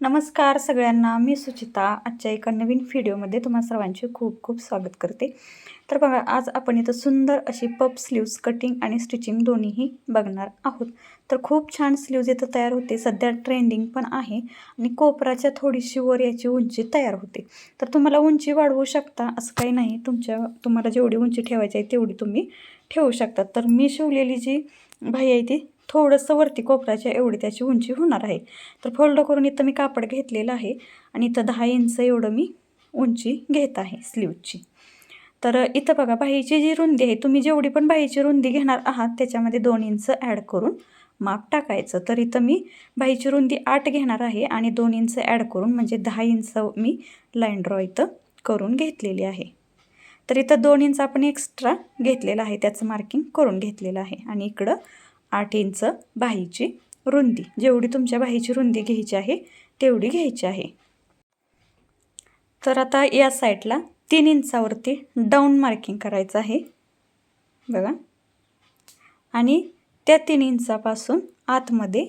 नमस्कार सगळ्यांना मी सुचिता. आजच्या एका नवीन व्हिडिओमध्ये तुम्हा सर्वांचे खूप खूप स्वागत करते. तर बघा आज आपण इथं सुंदर अशी पप स्लीव्ज कटिंग आणि स्टिचिंग दोन्हीही बघणार आहोत. तर खूप छान स्लीव्ज इथं तयार होते. सध्या ट्रेंडिंग पण आहे आणि कोपराच्या थोडीशी वर याची उंची तयार होते. तर तुम्हाला उंची वाढवू शकता असं काही नाही. तुमच्या तुम्हाला जेवढी उंची ठेवायची आहे तेवढी तुम्ही ठेवू शकता. तर मी शिवलेली जी भाई आहे ती थोडंसं वरती कोपराच्या एवढी त्याची उंची होणार आहे. तर फोल्ड करून इथं मी कापड घेतलेलं आहे आणि इथं दहा इंच एवढं मी उंची घेत आहे स्लीवची. तर इथं बघा बाहीची जी रुंदी आहे तुम्ही जेवढी पण बाहीची रुंदी घेणार आहात त्याच्यामध्ये दोन इंच ॲड करून माप टाकायचं. तर इथं मी बाहीची रुंदी आठ घेणार आहे आणि दोन इंच ॲड करून म्हणजे दहा इंच मी लाईन ड्रॉ इथं करून घेतलेली आहे. तर इथं दोन इंच आपण एक्स्ट्रा घेतलेलं आहे त्याचं मार्किंग करून घेतलेलं आहे. आणि इकडं आठ इंच बाहीची रुंदी. जेवढी तुमच्या बाहीची रुंदी घ्यायची आहे तेवढी घ्यायची आहे. तर आता या साईडला तीन इंचावरती डाऊन मार्किंग करायचं आहे. बघा. आणि त्या तीन इंचापासून आतमध्ये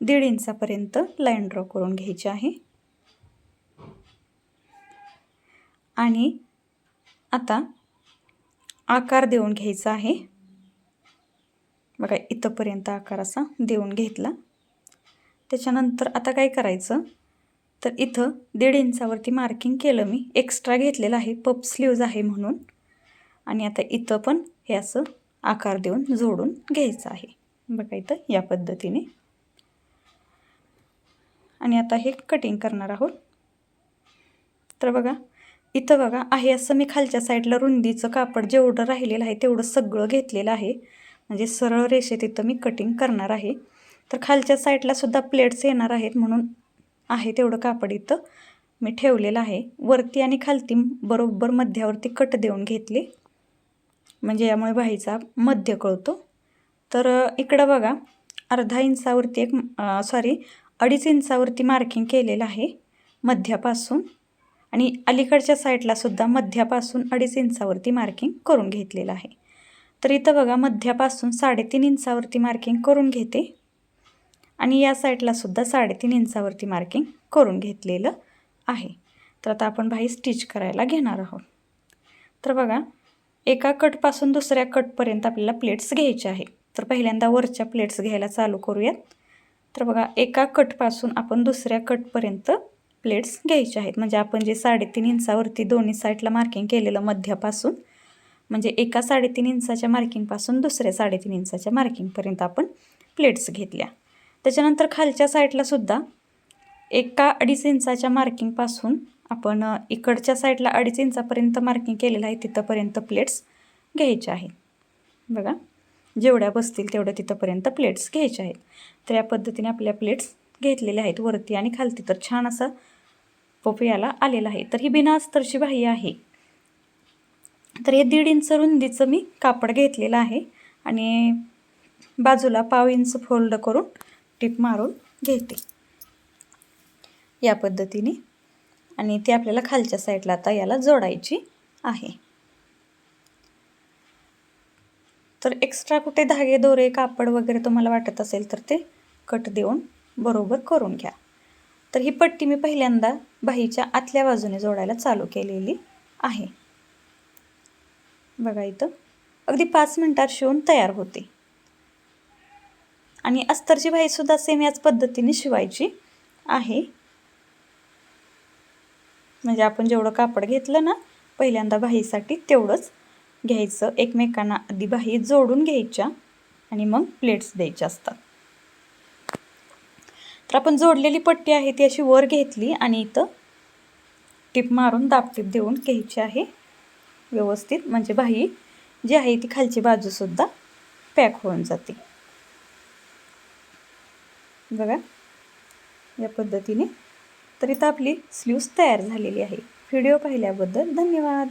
दीड इंचापर्यंत लाईन ड्रॉ करून घ्यायची आहे. आणि आता आकार देऊन घ्यायचा आहे. बघा इथंपर्यंत आकार असा देऊन घेतला. त्याच्यानंतर आता काय करायचं? तर इथं दीड इंचावरती मार्किंग केलं मी. एक्स्ट्रा घेतलेलं आहे. पप स्लीव्ज आहे म्हणून. आणि आता इथं पण हे असं आकार देऊन जोडून घ्यायचं आहे. बघा इथं या पद्धतीने. आणि आता हे कटिंग करणार आहोत. तर बघा इथं बघा आहे असं मी खालच्या साईडला रुंदीचं कापड जेवढं राहिलेलं आहे तेवढं सगळं घेतलेलं आहे. म्हणजे सरळ रेषे तिथं मी कटिंग करणार आहे. तर खालच्या साईडला सुद्धा प्लेट्स येणार आहेत म्हणून आहे तेवढं कापड इथं मी ठेवलेलं आहे. वरती आणि खालती बरोबर मध्यावरती कट देऊन घेतले. म्हणजे यामुळे बाईचा मध्य कळतो. तर इकडं बघा अर्धा इंचावरती एक सॉरी अडीच इंचावरती मार्किंग केलेलं आहे मध्यापासून. आणि अलीकडच्या साईडला सुद्धा मध्यापासून अडीच इंचावरती मार्किंग करून घेतलेलं आहे. तर इथं बघा मध्यापासून साडेतीन इंचावरती मार्किंग करून घेते. आणि या साईडला सुद्धा साडेतीन इंचावरती मार्किंग करून घेतलेलं आहे. तर आता आपण भाई स्टिच करायला घेणार आहोत. तर बघा एका कटपासून दुसऱ्या कटपर्यंत आपल्याला प्लेट्स घ्यायचे आहे तर पहिल्यांदा वरच्या प्लेट्स घ्यायला चालू करूयात. तर बघा एका कटपासून आपण दुसऱ्या कटपर्यंत प्लेट्स घ्यायचे आहेत. म्हणजे आपण जे साडेतीन इंचावरती दोन्ही साईडला मार्किंग केलेलं मध्यापासून म्हणजे एका साडेतीन इंचाच्या मार्किंगपासून दुसऱ्या साडेतीन इंचाच्या मार्किंगपर्यंत आपण प्लेट्स घेतल्या. त्याच्यानंतर खालच्या साईडला सुद्धा एका अडीच इंचाच्या मार्किंगपासून आपण इकडच्या साईडला अडीच इंचापर्यंत मार्किंग केलेलं आहे तिथंपर्यंत प्लेट्स घ्यायच्या आहेत. बघा जेवढ्या बसतील तेवढ्या तिथंपर्यंत प्लेट्स घ्यायच्या आहेत. तर या पद्धतीने आपल्या प्लेट्स घेतलेल्या आहेत वरती आणि खालती. तर छान असं पोपयाला आलेला आहे. तर ही बिना अस्तरची बाह्य आहे. तर हे दीड इंच रुंदीचं मी कापड घेतलेलं आहे आणि बाजूला पाव इंच फोल्ड करून टिप मारून घेते. या पद्धतीने आणि ती आपल्याला खालच्या साईडला आता याला जोडायची आहे. तर एक्स्ट्रा कुठे धागे दोरे कापड वगैरे तुम्हाला वाटत असेल तर ते कट देऊन बरोबर करून घ्या. तर ही पट्टी मी पहिल्यांदा बाहीच्या आतल्या बाजूने जोडायला चालू केलेली आहे. बघा इथं. अगदी पाच मिनटात शिवून तयार होते. आणि अस्तरची बाईसुद्धा सेम याच पद्धतीने शिवायची आहे. म्हणजे आपण जेवढं कापड घेतलं ना पहिल्यांदा बाहीसाठी तेवढंच घ्यायचं. एकमेकांना आधी बाही जोडून घ्यायच्या आणि मग प्लेट्स द्यायच्या असतात. तर आपण जोडलेली पट्टी आहे ती अशी वर घेतली आणि इथं टिप मारून दाबटीप देऊन घ्यायची आहे. व्यवस्थित म्हणजे बाही जी आहे ती खालची बाजूसुद्धा पॅक होऊन जाते. बघा या पद्धतीने. तर इथं आपली स्लीव्स तयार झालेली आहे. व्हिडिओ पाहिल्याबद्दल धन्यवाद.